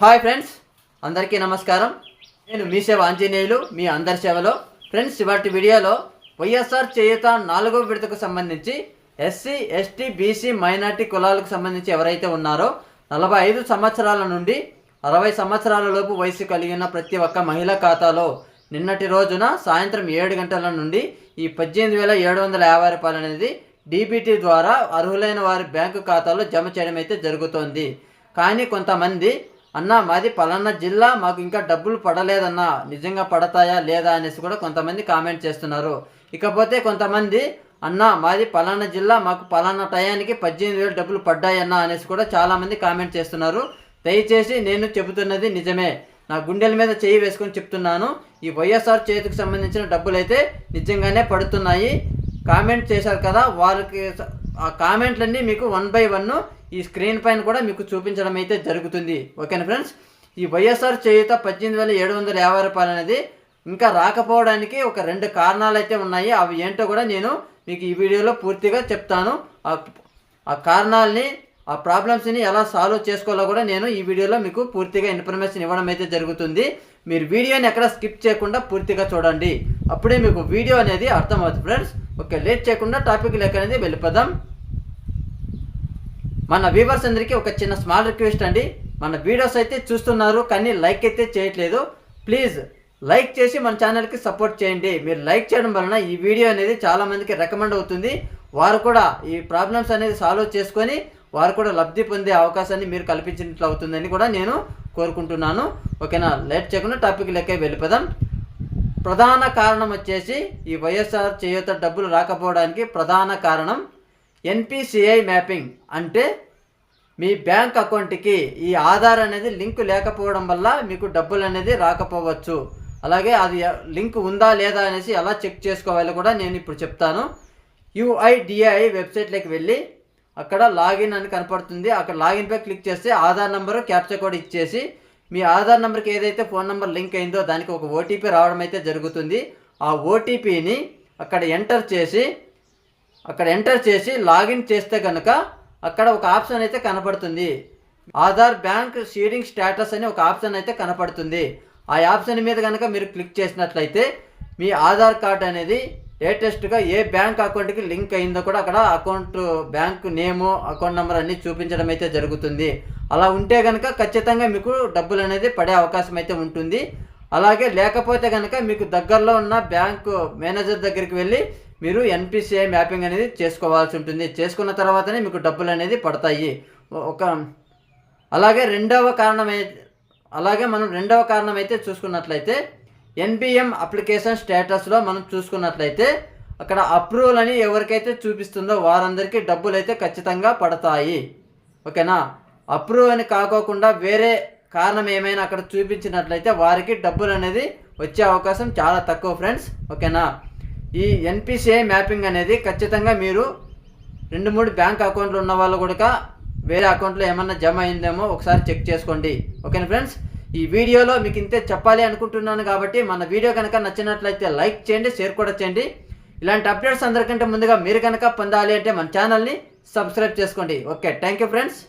Hi friends అందరికీ నమస్కారం. నేను మీ సేవ ఆంజనేయులు మీ అందరి సేవలో. ఫ్రెండ్స్ ఇవాటి వీడియోలో వైఎస్ఆర్ చేయుత నాలుగో విడతకు సంబంధించి ఎస్సీ ఎస్టీ బీసీ మైనార్టీ కులాలకు సంబంధించి ఎవరైతే ఉన్నారో నలభై ఐదు సంవత్సరాల నుండి అరవై సంవత్సరాల లోపు వయసు కలిగిన ప్రతి ఒక్క మహిళ ఖాతాలో నిన్నటి రోజున సాయంత్రం ఏడు గంటల నుండి ఈ పద్దెనిమిది వేల ఏడు వందల యాభై రూపాయలు అనేది డీబీటీ ద్వారా అర్హులైన వారి బ్యాంకు ఖాతాలో జమ చేయడం అయితే జరుగుతోంది. కానీ కొంతమంది అన్న మాది పలానా జిల్లా మాకు ఇంకా డబ్బులు పడలేదన్నా నిజంగా పడతాయా లేదా? అనేసి కూడా కొంతమంది కామెంట్ చేస్తున్నారు. ఇకపోతే కొంతమంది అన్న మాది పలానా జిల్లా మాకు పలానా టయానికి పద్దెనిమిది వేలు డబ్బులు పడ్డాయన్నా అనేసి కూడా చాలామంది కామెంట్ చేస్తున్నారు. దయచేసి నేను చెబుతున్నది నిజమే. నా గుండెల మీద చేయి వేసుకొని చెప్తున్నాను. ఈ వైఎస్ఆర్ చేతికి సంబంధించిన డబ్బులు అయితే నిజంగానే పడుతున్నాయి. కామెంట్ చేశారు కదా వారికి ఆ కామెంట్లన్నీ మీకు వన్ బై వన్ ఈ స్క్రీన్ పైన కూడా మీకు చూపించడం అయితే జరుగుతుంది. ఓకేనా ఫ్రెండ్స్ ఈ వైఎస్ఆర్ చేయుత పద్దెనిమిది వేల ఏడు వందల యాభై రూపాయలు అనేది ఇంకా రాకపోవడానికి ఒక రెండు కారణాలు అయితే ఉన్నాయి. అవి ఏంటో కూడా నేను మీకు ఈ వీడియోలో పూర్తిగా చెప్తాను. ఆ ఆ కారణాలని ఆ ప్రాబ్లమ్స్ని ఎలా సాల్వ్ చేసుకోవాలో కూడా నేను ఈ వీడియోలో మీకు పూర్తిగా ఇన్ఫర్మేషన్ ఇవ్వడం అయితే జరుగుతుంది. మీరు వీడియోని ఎక్కడ స్కిప్ చేయకుండా పూర్తిగా చూడండి. అప్పుడే మీకు వీడియో అనేది అర్థమవుతుంది ఫ్రెండ్స్ ఓకే లేట్ చేయకుండా టాపిక్ లెక్క అనేది వెళ్ళిపోదాం. మన వ్యూవర్స్ అందరికీ ఒక చిన్న స్మాల్ రిక్వెస్ట్ అండి. మన వీడియోస్ అయితే చూస్తున్నారు కానీ లైక్ అయితే చేయట్లేదు. ప్లీజ్ లైక్ చేసి మన ఛానల్కి సపోర్ట్ చేయండి. మీరు లైక్ చేయడం వలన ఈ వీడియో అనేది చాలామందికి రికమెండ్ అవుతుంది. వారు కూడా ఈ ప్రాబ్లమ్స్ అనేది సాల్వ్ చేసుకొని వారు కూడా లబ్ధి పొందే అవకాశాన్ని మీరు కల్పించినట్లు అవుతుందని కూడా నేను కోరుకుంటున్నాను. ఓకేనా? లేట్ చేయకుండా టాపిక్ లెక్క వెళ్ళిపోదాం. ప్రధాన కారణం వచ్చేసి ఈ వైఎస్ఆర్ చేయూత డబ్బులు రాకపోవడానికి ప్రధాన కారణం ఎన్పిసిఐ మ్యాపింగ్. అంటే మీ బ్యాంక్ అకౌంట్కి ఈ ఆధార్ అనేది లింక్ లేకపోవడం వల్ల మీకు డబ్బులు అనేది రాకపోవచ్చు. అలాగే అది లింక్ ఉందా లేదా అనేసి ఎలా చెక్ చేసుకోవాలో కూడా నేను ఇప్పుడు చెప్తాను. యుఐడిఐ వెబ్సైట్లోకి వెళ్ళి అక్కడ లాగిన్ అని కనపడుతుంది. అక్కడ లాగిన్పై క్లిక్ చేస్తే ఆధార్ నెంబరు క్యాప్చర్ కోడ్ ఇచ్చేసి మీ ఆధార్ నెంబర్కి ఏదైతే ఫోన్ నెంబర్ లింక్ అయిందో దానికి ఒక ఓటీపీ రావడం అయితే జరుగుతుంది. ఆ ఓటీపీని అక్కడ ఎంటర్ చేసి అక్కడ ఎంటర్ చేసి లాగిన్ చేస్తే కనుక అక్కడ ఒక ఆప్షన్ అయితే కనపడుతుంది. ఆధార్ బ్యాంక్ షీడింగ్ స్టేటస్ అని ఒక ఆప్షన్ అయితే కనపడుతుంది. ఆ ఆప్షన్ మీద కనుక మీరు క్లిక్ చేసినట్లయితే మీ ఆధార్ కార్డ్ అనేది లేటెస్ట్గా ఏ బ్యాంక్ అకౌంట్కి లింక్ అయిందో కూడా అక్కడ account bank name account number అన్ని చూపించడం అయితే జరుగుతుంది. అలా ఉంటే కనుక ఖచ్చితంగా మీకు డబ్బులు అనేది పడే అవకాశం అయితే ఉంటుంది. అలాగే లేకపోతే కనుక మీకు దగ్గరలో ఉన్న బ్యాంకు మేనేజర్ దగ్గరికి వెళ్ళి మీరు ఎన్పిసిఐ మ్యాపింగ్ అనేది చేసుకోవాల్సి ఉంటుంది. చేసుకున్న తర్వాతనే మీకు డబ్బులు అనేది పడతాయి ఒక అలాగే రెండవ కారణం అలాగే మనం రెండవ కారణం అయితే చూసుకున్నట్లయితే ఎన్బిఎం అప్లికేషన్ స్టేటస్లో మనం చూసుకున్నట్లయితే అక్కడ అప్రూవల్ అని ఎవరికైతే చూపిస్తుందో వారందరికీ డబ్బులు అయితే ఖచ్చితంగా పడతాయి. ఓకేనా? అప్రూవ్ అని కాకోకుండా వేరే కారణం ఏమైనా అక్కడ చూపించినట్లయితే వారికి డబ్బులు అనేది వచ్చే అవకాశం చాలా తక్కువ ఫ్రెండ్స్ ఓకేనా? ఈ ఎన్పిసిఐ మ్యాపింగ్ అనేది ఖచ్చితంగా మీరు రెండు మూడు బ్యాంక్ అకౌంట్లు ఉన్న వాళ్ళు కూడా వేరే అకౌంట్లో ఏమన్నా జమ అయిందేమో ఒకసారి చెక్ చేసుకోండి. ఓకేనా ఫ్రెండ్స్ ఈ వీడియోలో మీకు ఇంతే చెప్పాలి అనుకుంటున్నాను కాబట్టి మన వీడియో కనుక నచ్చినట్లయితే లైక్ చేయండి షేర్ కూడా చేయండి. ఇలాంటి అప్డేట్స్ అందరికంటే ముందుగా మీరు కనుక పొందాలి అంటే మన ఛానల్ని సబ్స్క్రైబ్ చేసుకోండి. Okay thank you friends